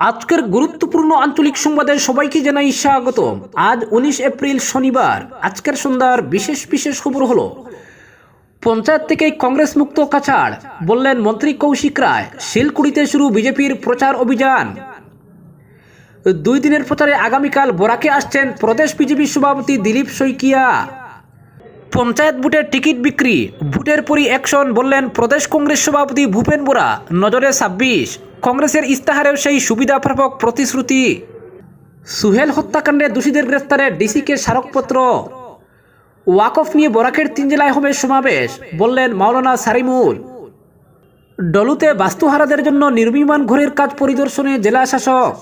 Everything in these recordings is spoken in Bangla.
আজকের গুরুত্বপূর্ণ আঞ্চলিক সংবাদে সবাইকে জানাই স্বাগত আজ উনিশ এপ্রিল শনিবার। আজকের সন্ধ্যার বিশেষ বিশেষ খবর হলো, পঞ্চায়েত থেকে কংগ্রেস মুক্ত কাছাড়, বললেন মন্ত্রী কৌশিক রায়, শিলকুড়িতে শুরু বিজেপির প্রচার অভিযান। দুই দিনের প্রচারে আগামীকাল বরাকে আসছেন প্রদেশ বিজেপি সভাপতি দিলীপ শইকিয়া। পঞ্চায়েত ভোটের টিকিট বিক্রি, ভোটের পরই অ্যাকশন বললেন প্রদেশ কংগ্রেস সভাপতি ভূপেন বোরা। নজরে ছাব্বিশ, কংগ্রেসের ইস্তাহারেও সেই সুবিধাপ্রাপক প্রতিশ্রুতি। সুহেল হত্যাকাণ্ডে দোষীদের গ্রেফতারে ডিসিকে স্মারকপত্র। ওয়াকফ নিয়ে বরাকের তিন জেলায় হবে সমাবেশ, বললেন মাওলানা সারিমুল। ডলুতে বাস্তুহারাদের জন্য নির্মীমান ঘরের কাজ পরিদর্শনে জেলা শাসক।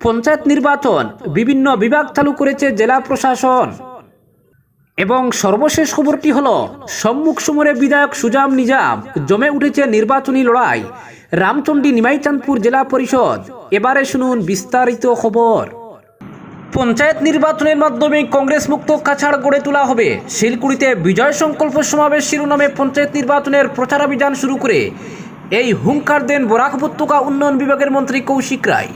পঞ্চায়েত নির্বাচন, বিভিন্ন বিভাগ চালু করেছে জেলা প্রশাসন। এবং সর্বশেষ খবরটি হল, সম্মুখ সমরে বিধায়ক সুজাম নিজাম জমে উঠেছে নির্বাচনী লড়াই। রামচন্ডী নিমাইচাঁদপুর জেলা পরিষদ। এবারে শুনুন বিস্তারিত খবর। পঞ্চায়েত নির্বাচনের মাধ্যমে কংগ্রেস মুক্ত কাছাড় গড়ে তোলা হবে। শিলকুড়িতে বিজয় সংকল্প সমাবেশ শিরোনামে পঞ্চায়েত নির্বাচনের প্রচারাভিযান শুরু করে। এই হুঙ্কার দেন বরাক উপত্যকা উন্নয়ন বিভাগের মন্ত্রী কৌশিক রায়।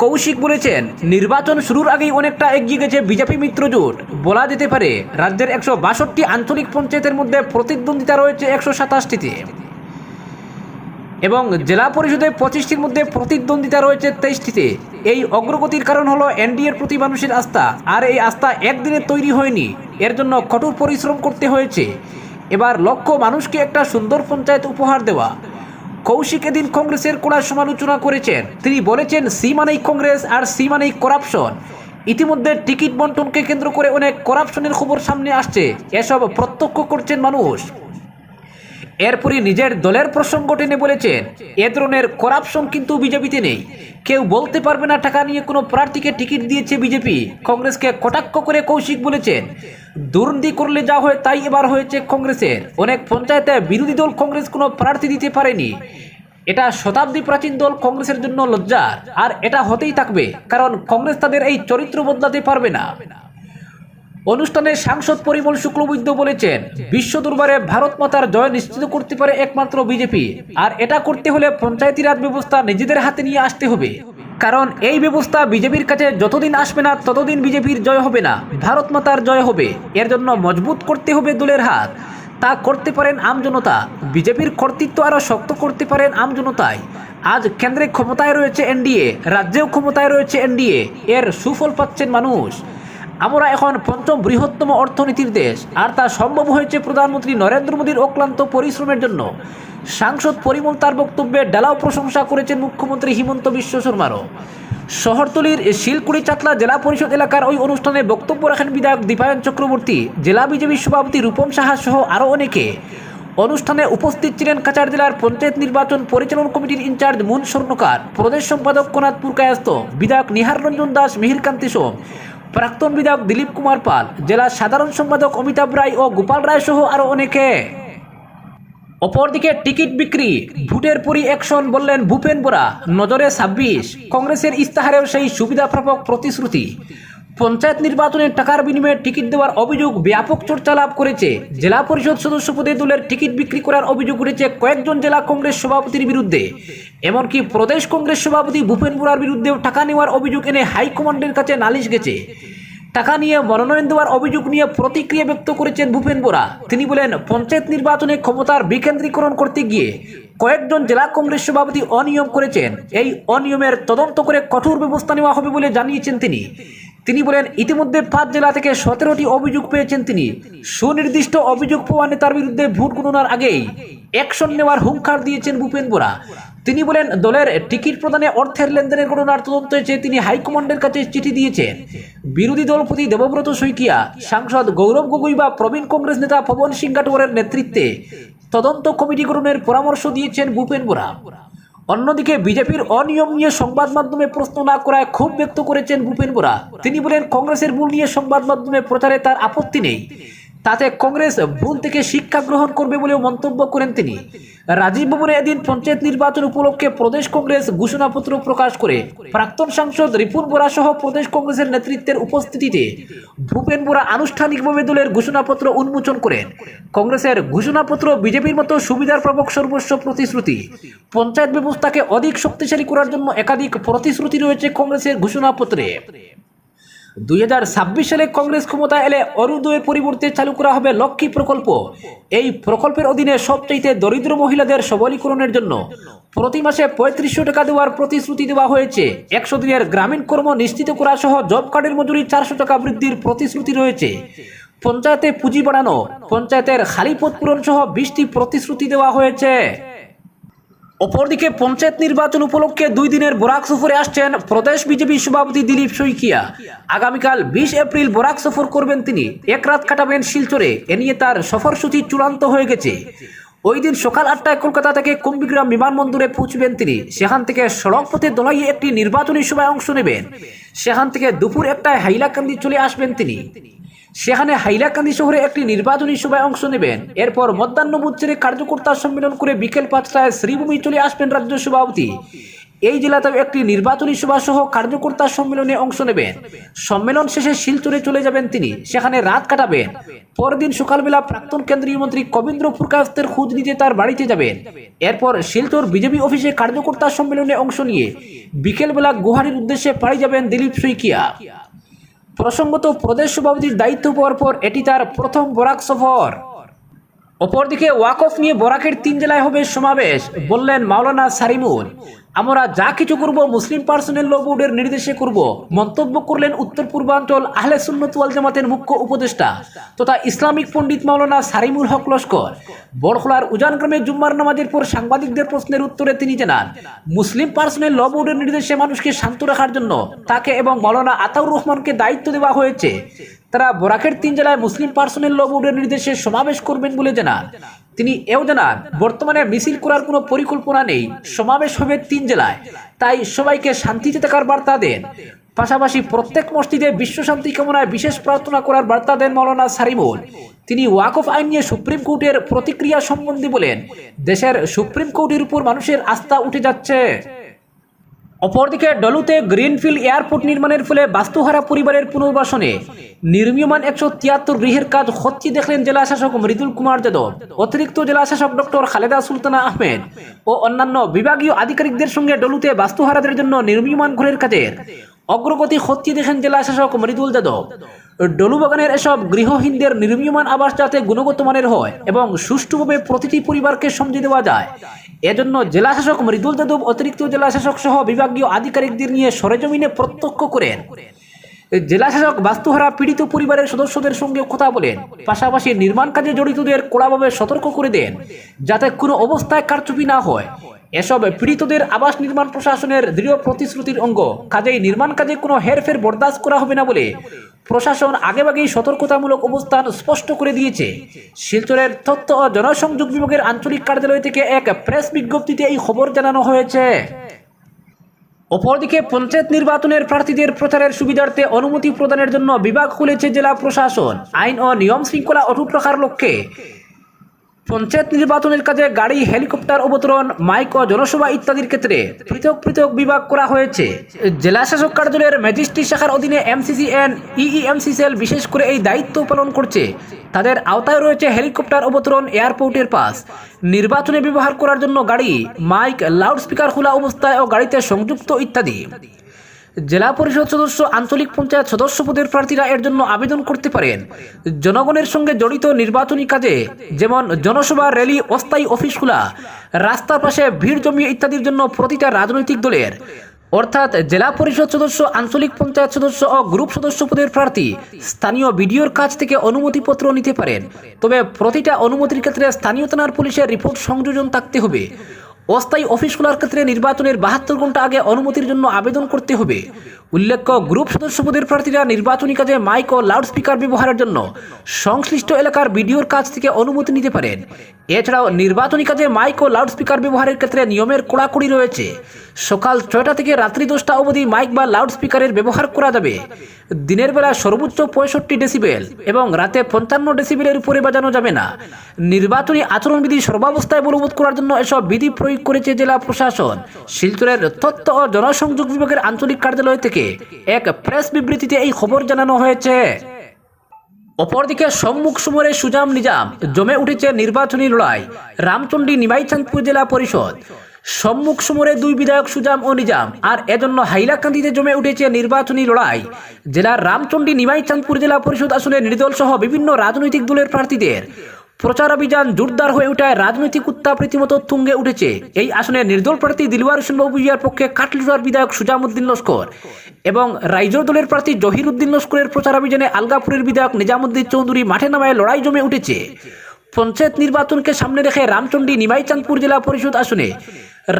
কৌশিক বলেছেন, নির্বাচন শুরুর আগেই অনেকটা এগিয়ে গেছে বিজেপি মিত্রজোট বলা যেতে পারে, রাজ্যের একশো বাষট্টি আঞ্চলিক পঞ্চায়েতের মধ্যে প্রতিদ্বন্দ্বিতা রয়েছে একশো সাতাশটিতে। এবং জেলা পরিষদে পঁচিশটির মধ্যে প্রতিদ্বন্দ্বিতা রয়েছে তেইশটিতে। এই অগ্রগতির কারণ হলো এনডিএর প্রতি মানুষের আস্থা। আর এই আস্থা একদিনে তৈরি হয়নি। এর জন্য কঠোর পরিশ্রম করতে হয়েছে। এবার লক্ষ্য মানুষকে একটা সুন্দর পঞ্চায়েত উপহার দেওয়া। কৌশিক এদিন কংগ্রেসের কড়া সমালোচনা করেছেন। তিনি বলেছেন সি মানেই কংগ্রেস আর সি মানেই করাপশন। ইতিমধ্যে টিকিট বন্টনকে কেন্দ্র করে অনেক করাপশনের খবর সামনে আসছে। এসব প্রত্যক্ষ করছেন মানুষ। এরপরই নিজের দলের প্রসঙ্গ টেনে বলেছেন এ ধরনের করাপশন কিন্তু বিজেপিতে নেই। কেউ বলতে পারবে না টাকা নিয়ে কোনো প্রার্থীকে টিকিট দিয়েছে বিজেপি। কংগ্রেসকে কটাক্ষ করে কৌশিক বলেছেন, দুর্নীতি করলে যা হয় তাই এবার হয়েছে কংগ্রেসের। অনেক পঞ্চায়েতে বিরোধী দল কংগ্রেস কোনো প্রার্থী দিতে পারেনি। এটা শতাব্দী প্রাচীন দল কংগ্রেসের জন্য লজ্জার আর এটা হতেই থাকবে, কারণ কংগ্রেস তাদের এই চরিত্র বদলাতে পারবে না। অনুষ্ঠানে সাংসদ পরিমল শুক্লবৈদ্য বলেছেন, বিশ্ব দরবারে ভারত মাতার জয় নিশ্চিত করতে পারে একমাত্র বিজেপি। আর এটা করতে হলে পঞ্চায়েতি রাজ ব্যবস্থা নিজেদের হাতে নিয়ে আসতে হবে। কারণ এই ব্যবস্থা বিজেপির কাছে যতদিন আসবে না, ততদিন বিজেপির জয় হবে না। ভারত মাতার জয় হবে। এর জন্য মজবুত করতে হবে দলের হাত। তা করতে পারেন আমজনতা বিজেপির কর্তৃত্ব আরও শক্ত করতে পারেন আমজনতায় আজ কেন্দ্রে ক্ষমতায় রয়েছে এনডিএ, রাজ্যেও ক্ষমতায় রয়েছে এনডিএ। এর সুফল পাচ্ছেন মানুষ। আমরা এখন পঞ্চম বৃহত্তম অর্থনীতির দেশ। আর তা সম্ভব হয়েছে প্রধানমন্ত্রী নরেন্দ্র মোদীর অক্লান্ত পরিশ্রমের জন্য। সাংসদ পরিমল তার বক্তব্যে ডালাও প্রশংসা করেছেন মুখ্যমন্ত্রী হিমন্ত বিশ্ব শর্মারও। শহরতলির শিলকুড়ি চাতলা জেলা পরিষদ এলাকার ওই অনুষ্ঠানে বক্তব্য রাখেন বিধায়ক দীপায়ন চক্রবর্তী। জেলা বিজেপি সভাপতি রূপম সাহা সহ আরও অনেকে। অনুষ্ঠানে উপস্থিত ছিলেন কাছাড় জেলার পঞ্চায়েত নির্বাচন পরিচালন কমিটির ইনচার্জ মুন স্বর্ণকার, প্রদেশ সম্পাদক কনাথপুর কায়স্ত বিধায়ক নিহার রঞ্জন দাস, মিহিরকান্তি সোম প্রাক্তন বিধায়ক দিলীপ কুমার পাল, জেলা সাধারণ সম্পাদক অমিতাভ রায় ও গোপাল রায় সহ আরও অনেকে। অপরদিকে টিকিট বিক্রি, ভোটের পরই অ্যাকশন বললেন ভূপেন বোরা, নজরে ছাব্বিশ। কংগ্রেসের ইস্তাহারেও সেই সুবিধাপ্রাপক প্রতিশ্রুতি। পঞ্চায়েত নির্বাচনে টাকার বিনিময়ে টিকিট দেওয়ার অভিযোগ ব্যাপক চর্চা লাভ করেছে। জেলা পরিষদ সদস্য পদে দলের টিকিট বিক্রি করার অভিযোগ উঠেছে কয়েকজন জেলা কংগ্রেস সভাপতির বিরুদ্ধে। এমনকি প্রদেশ কংগ্রেস সভাপতি ভূপেন বোরার বিরুদ্ধেও টাকা নেওয়ার অভিযোগ এনে হাইকমান্ডের কাছে নালিশ গেছে। টাকা নিয়ে মনোনয়ন দেওয়ার অভিযোগ নিয়ে প্রতিক্রিয়া ব্যক্ত করেছেন ভূপেন বোরা। তিনি বলেন, পঞ্চায়েত নির্বাচনে ক্ষমতার বিকেন্দ্রীকরণ করতে গিয়ে কয়েকজন জেলা কংগ্রেস সভাপতি অনিয়ম করেছেন। এই অনিয়মের তদন্ত করে কঠোর ব্যবস্থা নেওয়া হবে বলে জানিয়েছেন তিনি। তিনি বলেন, ইতিমধ্যে পাঁচ জেলা থেকে সতেরোটি অভিযোগ পেয়েছেন তিনি। সুনির্দিষ্ট অভিযোগ পাওয়া নেতার বিরুদ্ধে ভোট গণনার আগেই অ্যাকশন নেওয়ার হুঙ্কার দিয়েছেন ভূপেন বোরা। তিনি বলেন, দলের টিকিট প্রদানে অর্থের লেনদেনের ঘটনার তদন্ত চেয়ে তিনি হাইকমান্ডের কাছে চিঠি দিয়েছেন, বিরোধী দলপতি দেবব্রত শইকিয়া, সাংসদ গৌরব গগৈ বা প্রবীণ কংগ্রেস নেতা পবন সিং গাটোয়ারের নেতৃত্বে তদন্ত কমিটি গঠনের পরামর্শ দিয়েছেন ভূপেন বোরা। অন্যদিকে বিজেপির অনিয়ম নিয়ে সংবাদ মাধ্যমে প্রশ্ন না করায় ক্ষোভ ব্যক্ত করেছেন ভূপেন বোরা। তিনি বলেন, কংগ্রেসের ভুল নিয়ে সংবাদ মাধ্যমে প্রচারে তার আপত্তি নেই। তাতে কংগ্রেস ভুল থেকে শিক্ষা গ্রহণ করবে বলেও মন্তব্য করেন তিনি। রাজীব ভবনে এদিন পঞ্চায়েত নির্বাচন উপলক্ষে প্রদেশ কংগ্রেস ঘোষণাপত্র প্রকাশ করে প্রাক্তন সাংসদ রিপুন বোরা সহ প্রদেশ কংগ্রেসের নেতৃত্বের উপস্থিতিতে ভূপেন বোরা আনুষ্ঠানিকভাবে দলের ঘোষণাপত্র উন্মোচন করেন। কংগ্রেসের ঘোষণাপত্র বিজেপির মতো সুবিধার প্রবক সর্বস্ব প্রতিশ্রুতি। পঞ্চায়েত ব্যবস্থাকে অধিক শক্তিশালী করার জন্য একাধিক প্রতিশ্রুতি রয়েছে কংগ্রেসের ঘোষণাপত্রে। দুই সালে কংগ্রেস ক্ষমতায় এলে অরুদয়ের পরিবর্তে চালু করা হবে লক্ষ্মী প্রকল্প। এই প্রকল্পের অধীনে সবচাইতে দরিদ্র মহিলাদের সবলীকরণের জন্য প্রতি মাসে পঁয়ত্রিশশো টাকা দেওয়ার প্রতিশ্রুতি দেওয়া হয়েছে। একশো দিনের গ্রামীণ কর্ম নিশ্চিত করা সহ জব কার্ডের মজুরি চারশো টাকা বৃদ্ধির প্রতিশ্রুতি রয়েছে। পঞ্চায়েতে পুঁজি বাড়ানো, পঞ্চায়েতের খালি পদ পূরণ সহ বিশটি প্রতিশ্রুতি দেওয়া হয়েছে। অপরদিকে পঞ্চায়েত নির্বাচন উপলক্ষে দুই দিনের বরাক সফরে আসছেন প্রদেশ বিজেপি সভাপতি দিলীপ শইকিয়া আগামীকাল বিশ এপ্রিল বরাক সফর করবেন তিনি। এক রাত কাটাবেন শিলচরে। এ নিয়ে তার সফরসূচি চূড়ান্ত হয়ে গেছে। ওই দিন সকাল আটটায় কলকাতা থেকে কুম্বিগ্রাম বিমানবন্দরে পৌঁছবেন তিনি। সেখান থেকে সড়ক পথে দোলাইয়ে একটি নির্বাচনী সভায় অংশ নেবেন। সেখান থেকে দুপুর একটায় হাইলাকান্দি চলে আসবেন তিনি। সেখানে হাইলাকান্দি শহরে একটি নির্বাচনী সভায় অংশ নেবেন। এরপর মধ্যাহ্নভোজ ছেড়ে কার্যকর্তা সম্মেলন করে বিকেল পাঁচটায় শ্রীভূমি চলে আসবেন রাজ্য সভাপতি। এই জেলাতেও একটি নির্বাচনী সভা সহ কার্যকর্তা সম্মেলনে অংশ নেবেন। সম্মেলন শেষে শিলচরে চলে যাবেন তিনি। সেখানে রাত কাটাবেন। পরদিন সকালবেলা প্রাক্তন কেন্দ্রীয় মন্ত্রী কবীন্দ্র ফুরকাস্তের খোঁজ নিতে তার বাড়িতে যাবেন। এরপর শিলচর বিজেপি অফিসে কার্যকর্তা সম্মেলনে অংশ নিয়ে বিকেলবেলা গুহারির উদ্দেশ্যে পাড়ি যাবেন দিলীপ শইকিয়া প্রসঙ্গত প্রদেশ সভাপতির দায়িত্ব পাওয়ার পর এটি তার প্রথম বরাক সফর। অপরদিকে ওয়াকফ নিয়ে বরাকের তিন জেলায় হবে সমাবেশ, বললেন মাওলানা সারিমুল। আমরা যা কিছু করব, মুসলিম পার্সোনেল ল বোর্ডের নির্দেশে করব। মন্তব্য করলেন উত্তর পূর্বাঞ্চল আহলে সুন্নত ওয়াল জামাতের মুখ্য উপদেষ্টা তথা ইসলামিক পণ্ডিত মাওলানা সারিমুল হক লস্কর। বড়খলার উজান গ্রামে জুম্মার নামাজের পর সাংবাদিকদের প্রশ্নের উত্তরে তিনি জানান, মুসলিম পার্সোনেল ল বোর্ডের নির্দেশে মানুষকে শান্ত রাখার জন্য তাকে এবং মাওলানা আতাউর রহমানকে দায়িত্ব দেওয়া হয়েছে। তারা বরাকের তিন জেলায় মুসলিম পার্সোনেল ল বোর্ডের নির্দেশে সমাবেশ করবেন বলে জানান। তিনি এও জানান, বর্তমানে মিছিল করার কোনো পরিকল্পনা নেই। সমাবেশ হবে তিন জেলায়। তাই সবাইকে শান্তিতে থাকার বার্তা দেন। পাশাপাশি প্রত্যেক মসজিদে বিশ্ব শান্তি কামনায় বিশেষ প্রার্থনা করার বার্তা দেন মৌলানা সারিমুল। তিনি ওয়াকফ আইন নিয়ে সুপ্রিম কোর্টের প্রতিক্রিয়া সম্বন্ধে বলেন, দেশের সুপ্রিম কোর্টের উপর মানুষের আস্থা উঠে যাচ্ছে। অপরদিকে ডলুতে গ্রিনফিল্ড এয়ারপোর্ট নির্মাণের ফলে বাস্তুহারা পরিবারের পুনর্বাসনে নির্মীয়মান একশো তিয়াত্তর গৃহের কাজ হচ্ছে দেখলেন জেলা শাসক মৃদুল কুমার যাদব। অতিরিক্ত জেলা শাসক ডক্টর খালেদা সুলতানা আহমেদ ও অন্যান্য বিভাগীয় আধিকারিকদের সঙ্গে ডলুতে বাস্তুহারাদের জন্য নির্মীয়মান ঘরের কাজের অগ্রগতি হচ্ছে দেখেন জেলা শাসক মৃদুল যাদব ডলুবাগানের এসব গৃহহীনদের নির্মীয়মান আবাস যাতে গুণগত মানের হয় এবং সুষ্ঠুভাবে প্রতিটি পরিবারকে সমঝে দেওয়া যায়। এজন্য জেলা শাসক মৃদুল যাদব অতিরিক্ত জেলা শাসক সহ বিভাগীয় আধিকারিকদের নিয়ে সরেজমিনে প্রত্যক্ষ করেন। জেলা শাসক বাস্তুহারা পীড়িত পরিবারের সদস্যদের সঙ্গে কথা বলেন। পাশাপাশি নির্মাণ কাজে জড়িতদের কড়াভাবে সতর্ক করে দেন, যাতে কোনো অবস্থায় কারচুপি না হয়। এসব পীড়িতদের আবাস নির্মাণ প্রশাসনের দৃঢ় প্রতিশ্রুতির অঙ্গ। কাজেই নির্মাণ কাজে কোনো হেরফের বরদাস্ত করা হবে না বলে প্রশাসন আগেভাগেই সতর্কতামূলক অবস্থান স্পষ্ট করে দিয়েছে। শিলচরের তথ্য ও জনসংযোগ বিভাগের আঞ্চলিক কার্যালয় থেকে এক প্রেস বিজ্ঞপ্তিতে এই খবর জানানো হয়েছে। অপরদিকে পঞ্চায়েত নির্বাচনের প্রার্থীদের প্রচারের সুবিধার্থে অনুমতি প্রদানের জন্য বিভাগ খুলেছে জেলা প্রশাসন। আইন ও নিয়ম শৃঙ্খলা অটুট রাখার লক্ষ্যে পঞ্চায়েত নির্বাচনের কাজে গাড়ি, হেলিকপ্টার অবতরণ, মাইক ও জনসভা ইত্যাদির ক্ষেত্রে পৃথক পৃথক বিভাগ করা হয়েছে। জেলা শাসক কার্যালয়ের ম্যাজিস্ট্রেট শাখার অধীনে এমসিসিএন, ইইএমসি সেল বিশেষ করে এই দায়িত্ব পালন করছে। তাদের আওতায় রয়েছে হেলিকপ্টার অবতরণ, এয়ারপোর্টের পাস। নির্বাচনে ব্যবহার করার জন্য গাড়ি, মাইক, লাউডস্পিকার খোলা অবস্থায় ও গাড়িতে সংযুক্ত ইত্যাদি। জেলা পরিষদ সদস্য, আঞ্চলিক পঞ্চায়েত সদস্য পদের প্রার্থীরা এর জন্য আবেদন করতে পারেন। জনগণের সঙ্গে জড়িত নির্বাচনী কাজে, যেমন জনসভা, র্যালি, অস্থায়ী অফিস খোলা, রাস্তার পাশে ভিড় জমিয়ে ইত্যাদির জন্য প্রতিটা রাজনৈতিক দলের। অর্থাৎ জেলা পরিষদ সদস্য, আঞ্চলিক পঞ্চায়েত সদস্য ও গ্রুপ সদস্য পদের প্রার্থী স্থানীয় বিডিওর কাছ থেকে অনুমতিপত্র নিতে পারেন। তবে প্রতিটা অনুমতির ক্ষেত্রে স্থানীয় থানার পুলিশের রিপোর্ট সংযোজন থাকতে হবে। অস্থায়ী অফিস খোলার ক্ষেত্রে নির্বাচনের বাহাত্তর ঘণ্টা আগে অনুমতির জন্য আবেদন করতে হবে। উল্লেখ্য, গ্রুপ সদস্য পদের প্রার্থীরা নির্বাচনী কাজে মাইক ও লাউডস্পিকার ব্যবহারের জন্য সংশ্লিষ্ট এলাকার বিডিওর কাছ থেকে অনুমতি নিতে পারেন। এছাড়াও নির্বাচনী কাজে মাইক ও লাউডস্পিকার ব্যবহারের ক্ষেত্রে নিয়মের কড়াকড়ি রয়েছে। সকাল ছয়টা থেকে রাত্রি দশটা অবধি মাইক বা লাউডস্পিকারের ব্যবহার করা যাবে। দিনের বেলা সর্বোচ্চ পঁয়ষট্টি ডেসিবেল এবং রাতে পঞ্চান্ন ডেসিবেলের উপরে বাজানো যাবে না। নির্বাচনী আচরণবিধি সর্বাবস্থায় বলবৎ করার জন্য এসব বিধি প্রয়োগ করেছে জেলা প্রশাসন। শিলচরের তথ্য ও জনসংযোগ বিভাগের আঞ্চলিক কার্যালয় থেকে এক প্রেস বিবৃতিতে এই খবর জানানো হয়েছে। অপরদিকে সম্মুখ সমরে সুজাম নিজাম জমে উঠেছে নির্বাচনী লড়াই, রামচন্ডী নিমাইচাঁদপুর জেলা পরিষদ। সম্মুখ সমরে দুই বিধায়ক সুজাম ও নিজাম আর এজন্য হাইলাকান্দিতে জমে উঠেছে নির্বাচনী লড়াই। জেলার রামচন্ডী নিমাইচাঁদপুর জেলা পরিষদ আসনে নির্দল সহ বিভিন্ন রাজনৈতিক দলের প্রার্থীদের প্রচার অভিযান জোরদার হয়ে ওঠায় রাজনৈতিক উত্তাপ রীতিমতো তুঙ্গে উঠেছে। এই আসনে নির্দল প্রার্থী দিলওয়ার হোসেন বাবু ভুইয়ার পক্ষে কাটলিটার বিধায়ক সুজামুদ্দিন লস্কর এবং রাইজোর দলের প্রার্থী জহির উদ্দিন লস্করের প্রচার অভিযানে আলগাপুরের বিধায়ক নিজামুদ্দিন চৌধুরী মাঠে নামায় লড়াই জমে উঠেছে। পঞ্চায়েত নির্বাচনকে সামনে রেখে রামচন্ডী নিমাইচাঁদপুর জেলা পরিষদ আসনে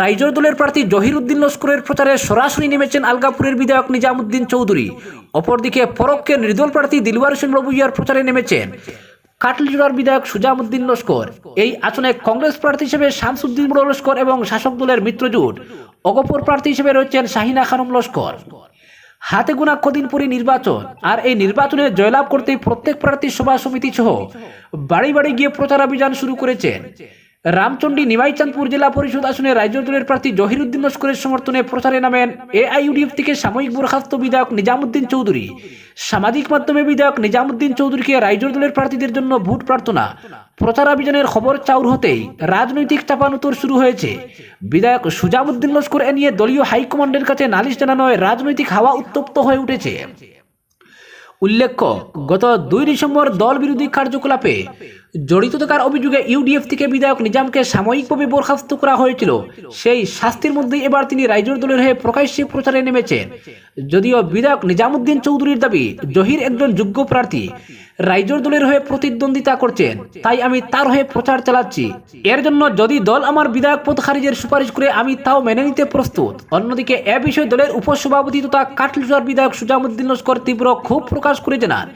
রাইজোর দলের প্রার্থী জহির উদ্দিন লস্করের প্রচারে সরাসরি নেমেছেন আলগাপুরের বিধায়ক নিজামুদ্দিন চৌধুরী। অপরদিকে পরোক্ষে নির্দল প্রার্থী দিলওয়ার হোসেন বাবুইয়ার প্রচারে নেমেছেন কাটলিজোড়ার বিধায়ক সুজামুদ্দিন লস্কর। এই আসনে কংগ্রেস প্রার্থী হিসেবে শামসুদ্দিন বড় লস্কর এবং শাসক দলের মিত্রজোট অগপর প্রার্থী হিসেবে রয়েছেন শাহিনা খানম লস্কর। হাতে গোনা কদিন পরে নির্বাচন আর এই নির্বাচনে জয়লাভ করতে প্রত্যেক প্রার্থী সভা সমিতি সহ বাড়ি বাড়ি গিয়ে প্রচারাভিযান শুরু করেছেন। রামচন্ডী নিমাইচাঁদপুর জেলা পরিষদ আসনে রাজ্য দলের প্রার্থী জহিরুদ্দিন লস্করের সমর্থনে প্রচারে নামেন এআইইউডিএফ থেকে সাময়িক বরখাস্ত বিধায়ক নিজামুদ্দিন চৌধুরী। সামাজিক মাধ্যমে বিধায়ক নিজামুদ্দিন চৌধুরীকে রাজ্য দলের প্রার্থীদের জন্য ভোট প্রার্থনা। প্রচার অভিযানের খবর চাউর হতেই রাজনৈতিক চাপানুতর শুরু হয়েছে। বিধায়ক সুজামুদ্দিন লস্কর এ নিয়ে দলীয় হাইকমান্ডের কাছে নালিশ জানানোয় রাজনৈতিক হাওয়া উত্তপ্ত হয়ে উঠেছে। উল্লেখ্য, গত দুই ডিসেম্বর দল বিরোধী কার্যকলাপে জড়িত থাকার অভিযোগে ইউডিএফ থেকে বিধায়ক নিজামকে সাময়িকভাবে বরখাস্ত করা হয়েছিল। সেই শাস্তির মধ্যে এবার তিনি রাইজোর দলের হয়ে প্রকাশ্যে প্রচারে নেমেছেন। যদিও বিধায়ক নিজামুদ্দিন চৌধুরীর দাবি, জহির একজন যোগ্য প্রার্থী। রাইজোর দলের হয়ে প্রতিদ্বন্দ্বিতা করছেন, তাই আমি তার হয়ে প্রচার চালাচ্ছি। এর জন্য যদি দল আমার বিধায়ক পদ খারিজের সুপারিশ করে, আমি তাও মেনে নিতে প্রস্তুত। অন্যদিকে এ বিষয়ে দলের উপসভাপতি তথা কাটলিচার বিধায়ক সুজামুদ্দিন লস্কর তীব্র ক্ষোভ প্রকাশ করে জানান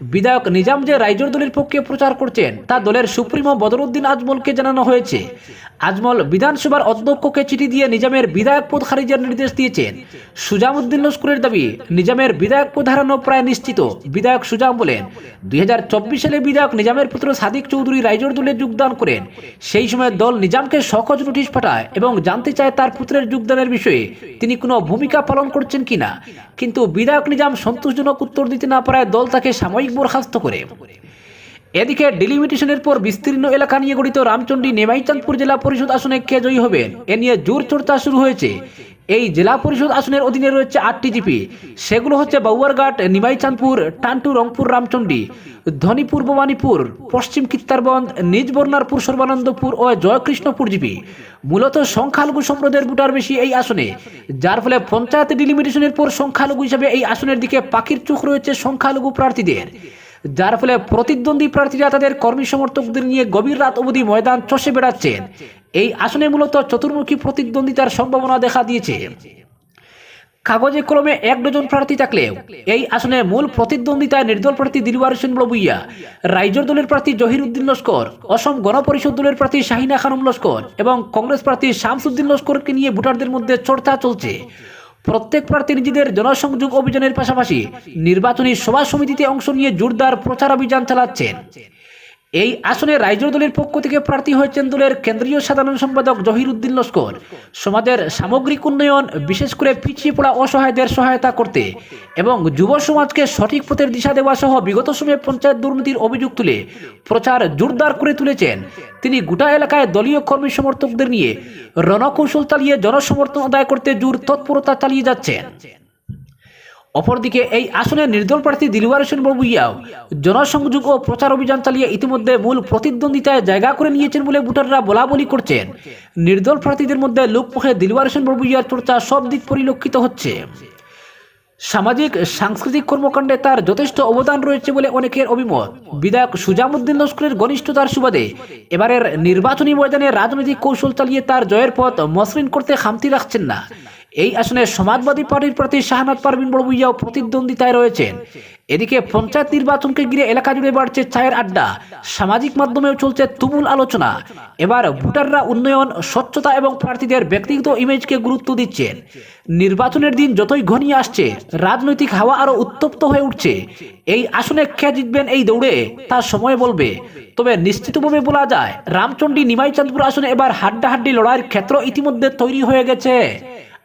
বিধায়ক নিজাম যে রাইজোর দলের পক্ষে প্রচার করছেন, তা দলের সুপ্রিমো বদরুদ্দিন আজমলকে জানানো হয়েছে। আজমল বিধানসভার অধ্যক্ষকে চিঠি দিয়ে নিজামের বিধায়ক পদ খারিজের নির্দেশ দিয়েছেন। সুজামুদ্দিন লস্করের দাবি, নিজামের বিধায়ক পদ হারানো প্রায় নিশ্চিত। বিধায়ক সুজাম বলেন, দুই সালে বিধায়ক নিজামের পুত্র সাদিক চৌধুরী রাইজোর দলে যোগদান করেন। সেই সময় দল নিজামকে সহজ নোটিশ পাঠায় এবং জানতে চায় তার পুত্রের যোগদানের বিষয়ে। তিনি কোনো ভূমিকা পালন করছেন কিনা? কিন্তু বিধায়ক নিজাম সন্তোষজনক উত্তর দিতে না পারায় দল তাকে সাময়িক বরখাস্ত করে এদিকে ডিলিমিটেশনের পর বিস্তীর্ণ এলাকা নিয়ে গঠিত রামচন্ডী নেমাইচাঁদপুর জেলা পরিষদ আসনে কে জয়ী হবেন? এ নিয়ে জোর চর্চা শুরু হয়েছে। এই জেলা পরিষদ আসনের অধীনে রয়েছে আটটি জিপি। সেগুলো হচ্ছে বাউয়ারঘাট, নিমাইচাঁদপুর, টান্টু, রংপুর, রামচন্ডী, ধনীপুর, ভবানীপুর, পশ্চিম কিত্তারবন্দ নিজ বর্ণারপুর সর্বানন্দপুর ও জয়কৃষ্ণপুর জিপি। মূলত সংখ্যালঘু সম্প্রদায়ের ভোটার বেশি এই আসনে। যার ফলে পঞ্চায়েত ডিলিমিটেশনের পর সংখ্যালঘু হিসাবে এই আসনের দিকে পাখির চোখ রয়েছে সংখ্যালঘু প্রার্থীদের। যার ফলে প্রতিদ্বন্দ্বী প্রার্থীরা তাদের কর্মী সমর্থকদের নিয়ে গভীর রাত অবধি ময়দান চষে বেড়াচ্ছেন। এই আসনে মূলত চতুর্মুখী প্রতিদ্বন্দ্বিতার সম্ভাবনা দেখা দিয়েছে। কাগজে কলমে এক ডজন প্রার্থী থাকলেও এই আসনে মূল প্রতিদ্বন্দ্বিতায় নির্দল প্রার্থী দিলওয়ার হোসেন বড়বুইয়া, রাইজোর দলের প্রার্থী জহির উদ্দিন লস্কর, অসম গণপরিষদ দলের প্রার্থী শাহিনা খানম লস্কর এবং কংগ্রেস প্রার্থী শামসুদ্দিন লস্করকে নিয়ে ভোটারদের মধ্যে চর্চা চলছে। প্রত্যেক প্রার্থী নিজেদের জনসংযোগ অভিযানের পাশাপাশি নির্বাচনী সভা সমিতিতে অংশ নিয়ে জোরদার প্রচার অভিযান চালাচ্ছেন। এই আসনে রাইজোর দলের পক্ষ থেকে প্রার্থী হয়েছেন দলের কেন্দ্রীয় সাধারণ সম্পাদক জহির উদ্দিন লস্কর। সমাজের সামগ্রিক উন্নয়ন, বিশেষ করে পিছিয়ে পড়া অসহায়দের সহায়তা করতে এবং যুব সমাজকে সঠিক পথের দিশা দেওয়া সহ বিগত সময়ে পঞ্চায়েত দুর্নীতির অভিযোগ তুলে প্রচার জোরদার করে তুলেছেন। তিনি গোটা এলাকায় দলীয় কর্মী সমর্থকদের নিয়ে রণকৌশল চালিয়ে জনসমর্থন আদায় করতে জোর তৎপরতা চালিয়ে যাচ্ছেন। অপরদিকে এই আসনে নির্দল প্রার্থী দিলওয়ার হোসেন বড়বুইয়াও জনসংযোগ ও প্রচার অভিযান চালিয়ে ইতিমধ্যে মূল প্রতিদ্বন্দ্বিতায় জায়গা করে নিয়েছেন বলে ভোটাররা বলা বলি করছেন। নির্দল প্রার্থীদের মধ্যে লোকমুখে দিলওয়ার হোসেন বড়বুইয়ার চর্চা সব দিক পরিলক্ষিত হচ্ছে। সামাজিক, সাংস্কৃতিক কর্মকাণ্ডে তার যথেষ্ট অবদান রয়েছে বলে অনেকের অভিমত। বিধায়ক সুজামুদ্দিন লস্করের ঘনিষ্ঠতার সুবাদে এবারের নির্বাচনী ময়দানে রাজনৈতিক কৌশল চালিয়ে তার জয়ের পথ মসৃণ করতে খামতি রাখছেন না। এই আসনে সমাজবাদী পার্টির প্রার্থী শাহনাজ পারভিন বড়ভুইয়াও প্রতিদ্বন্দ্বিতায় রয়েছেন। এদিকে পঞ্চায়েত নির্বাচনকে ঘিরে এলাকা জুড়ে বাড়ছে চায়ের আড্ডা। সামাজিক মাধ্যমেও চলছে তুমুল আলোচনা। এবার ভোটাররা উন্নয়ন, স্বচ্ছতা এবং প্রার্থীদের ব্যক্তিগত ইমেজকে গুরুত্ব দিচ্ছেন। নির্বাচনের দিন যতই ঘনিয়ে আসছে, রাজনৈতিক হাওয়া আরও উত্তপ্ত হয়ে উঠছে। এই আসনে কে জিতবেন এই দৌড়ে, তা সময় বলবে। তবে নিশ্চিতভাবে বলা যায় রামচন্ডী নিমাইচাঁদপুর আসনে এবার হাড্ডাহাড্ডি লড়াইয়ের ক্ষেত্র ইতিমধ্যে তৈরি হয়ে গেছে।